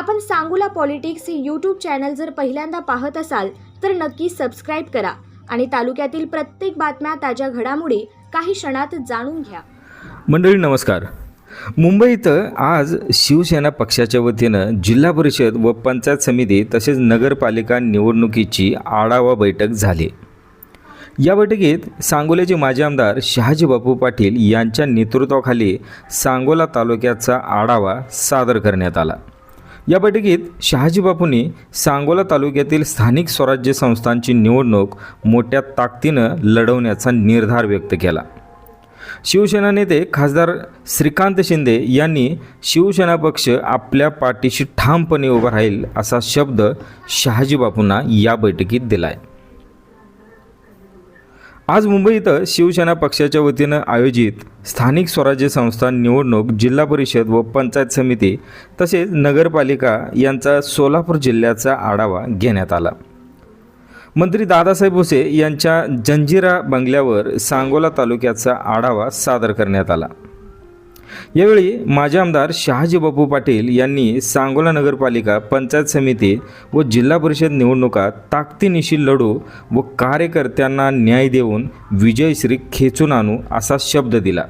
आपण सांगूला पॉलिटिक्स हे यूट्यूब चॅनल जर पहिल्यांदा पाहत असाल तर नक्की सबस्क्राईब करा आणि तालुक्यातील प्रत्येक बातम्या ताज्या घडामोडी काही क्षणात जाणून घ्या. मंडळी नमस्कार. मुंबईत आज शिवसेना पक्षाच्या वतीनं जिल्हा परिषद व पंचायत समिती तसेच नगरपालिका निवडणुकीची आढावा बैठक झाली. या बैठकीत सांगोल्याचे माजी आमदार शहाजी बापू पाटील यांच्या नेतृत्वाखाली सांगोला तालुक्याचा आढावा सादर करण्यात आला. या बैठकीत शहाजी बापूंनी सांगोला तालुक्यातील स्थानिक स्वराज्य संस्थांची निवडणूक मोठ्या ताकदीनं लढवण्याचा निर्धार व्यक्त केला. शिवसेना नेते खासदार श्रीकांत शिंदे यांनी शिवसेना पक्ष आपल्या पाठीशी ठामपणे उभा राहील असा शब्द शहाजी बापूंना या बैठकीत दिला आहे आज मुंबई इथं शिवसेना पक्षाच्या वतीनं आयोजित स्थानिक स्वराज्य संस्था निवडणूक जिल्हा परिषद व पंचायत समिती तसेच नगरपालिका यांचा सोलापूर जिल्ह्याचा आढावा घेण्यात आला. मंत्री दादासाहेब भुसे यांच्या जंजिरा बंगल्यावर सांगोला तालुक्याचा आढावा सादर करण्यात आला. यावेळी माजी आमदार शहाजी बापू पाटील यांनी सांगोला नगरपालिका पंचायत समिती व जिल्हा परिषद निवडणुका ताकदीनिशी लढू व कार्यकर्त्यांना न्याय देऊन विजयश्री खेचून आणू असा शब्द दिला.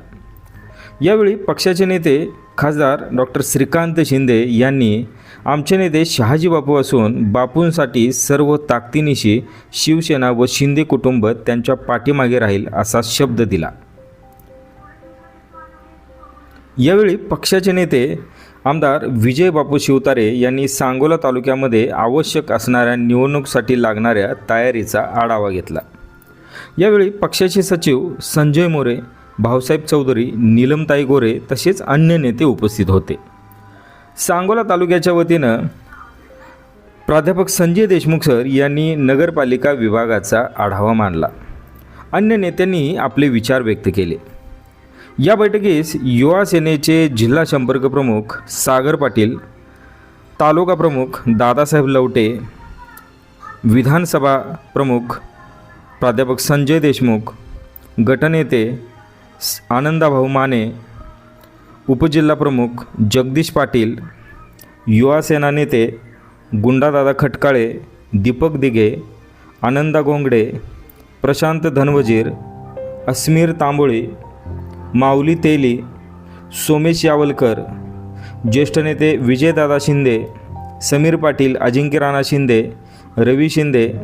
यावेळी पक्षाचे नेते खासदार डॉक्टर श्रीकांत शिंदे यांनी आमचे नेते शहाजी बापू असून बापूंसाठी सर्व ताकदीनिशी शिवसेना व शिंदे कुटुंब त्यांच्या पाठीमागे राहील असा शब्द दिला. यावेळी पक्षाचे नेते आमदार विजय बापू शिवतारे यांनी सांगोला तालुक्यामध्ये आवश्यक असणाऱ्या निवडणुकीसाठी लागणाऱ्या तयारीचा आढावा घेतला. यावेळी पक्षाचे सचिव संजय मोरे भाऊसाहेब चौधरी नीलमताई गोरे तसेच अन्य नेते उपस्थित होते. सांगोला तालुक्याच्या वतीनं प्राध्यापक संजय देशमुख सर यांनी नगरपालिका विभागाचा आढावा मांडला. अन्य नेत्यांनी आपले विचार व्यक्त केले. या बैठकीस युवा सेनेचे जिल्हा संपर्क प्रमुख सागर पाटील तालुका प्रमुख दादासाहेब लवटे विधानसभा प्रमुख प्राध्यापक संजय देशमुख गटनेते आनंदाभाऊ माने उपजिल्हा प्रमुख जगदीश पाटील युवा सेना नेते गुंडादादा खटकाळे दीपक दिघे आनंदा गोंगडे प्रशांत धनवजीर अस्मीर तांबोळी माऊली तेली सोमेश यावलकर ज्येष्ठ नेते विजयदादा शिंदे समीर पाटील अजिंक्य राणा शिंदे रवी शिंदे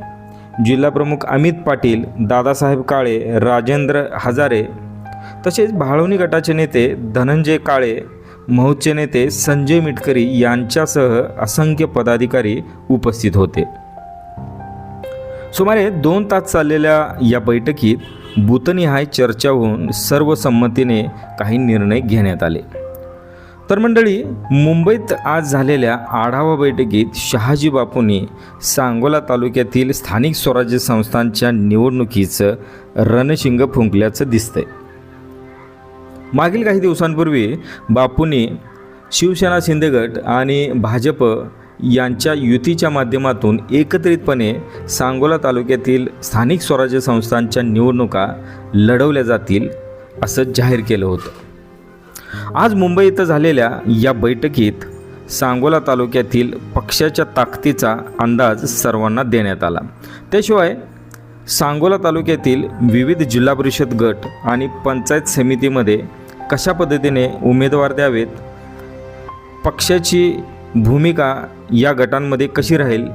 जिल्हाप्रमुख अमित पाटील दादासाहेब काळे राजेंद्र हजारे तसेच भाळवणी गटाचे नेते धनंजय काळे महूचे नेते संजय मिटकरी यांच्यासह असंख्य पदाधिकारी उपस्थित होते. सुमारे दोन तास चाललेल्या या बैठकीत बुतनिहाय चर्चा होऊन सर्वसंमतीने काही निर्णय घेण्यात आले. तर मंडळी मुंबईत आज झालेल्या आढावा बैठकीत शहाजी बापूंनी सांगोला तालुक्यातील स्थानिक स्वराज्य संस्थांच्या निवडणुकीचं रणशिंग फुंकल्याचं दिसतंय. मागील काही दिवसांपूर्वी बापूंनी शिवसेना शिंदेगट आणि भाजप यांच्या युतीच्या माध्यमातून एकत्रितपणे सांगोला तालुक्यातील स्थानिक स्वराज्य संस्थांच्या निवडणुका लढवल्या जातील असं जाहीर केलं होतं. आज मुंबई इथं झालेल्या या बैठकीत सांगोला तालुक्यातील पक्षाच्या ताकदीचा अंदाज सर्वांना देण्यात आला. त्याशिवाय सांगोला तालुक्यातील विविध जिल्हा परिषद गट आणि पंचायत समितीमध्ये कशा पद्धतीने उमेदवार द्यावेत पक्षाची भूमिका या गटांमध्ये कशी राहील?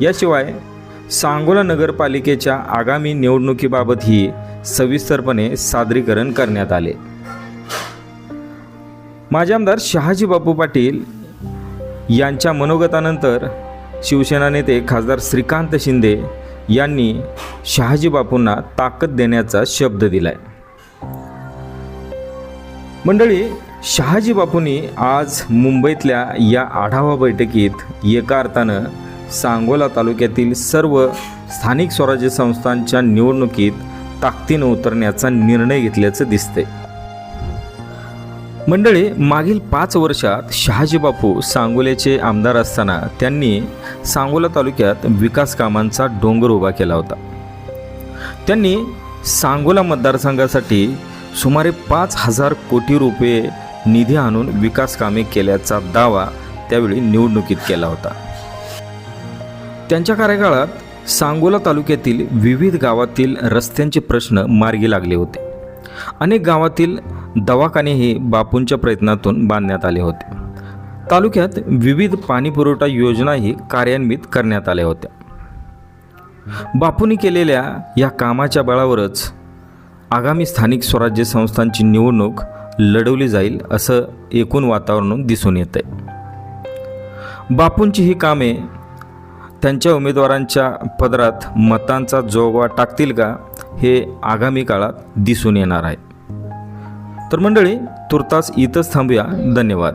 याशिवाय सांगोला नगरपालिकेच्या आगामी निवडणुकीबाबतही सविस्तरपणे सादरीकरण करण्यात आले. माजी आमदार शहाजी बापू पाटील यांच्या मनोगतानंतर शिवसेना नेते खासदार श्रीकांत शिंदे यांनी शहाजी बापूंना ताकद देण्याचा शब्द दिलाय. मंडळी शहाजी बापूंनी आज मुंबईतल्या या आढावा बैठकीत एका अर्थानं सांगोला तालुक्यातील सर्व स्थानिक स्वराज्य संस्थांच्या निवडणुकीत ताकदीनं उतरण्याचा निर्णय घेतल्याचं दिसतंय. मंडळी मागील पाच वर्षात शहाजी बापू सांगोल्याचे आमदार असताना त्यांनी सांगोला तालुक्यात विकास कामांचा डोंगर उभा केला होता. त्यांनी सांगोला मतदारसंघासाठी सुमारे पाच हजार कोटी रुपये निधी आणून विकास कामे केल्याचा दावा त्यावेळी निवडणुकीत केला होता. त्यांच्या कार्यकाळात सांगोला तालुक्यातील विविध गावातील रस्त्यांचे प्रश्न मार्गी लागले होते. अनेक गावातील दवाखानेही बापूंच्या प्रयत्नातून बांधण्यात आले होते. तालुक्यात विविध पाणीपुरवठा योजनाही कार्यान्वित करण्यात आल्या होत्या. बापूंनी केलेल्या या कामाच्या बळावरच आगामी स्थानिक स्वराज्य संस्थांची निवडणूक लढवली जाईल असं एकूण वातावरण दिसून येत आहे बापूंची ही कामे त्यांच्या उमेदवारांच्या पदरात मतांचा जोगवा टाकतील का हे आगामी काळात दिसून येणार आहे. तर मंडळी तुर्तास इथंच थांबूया. धन्यवाद.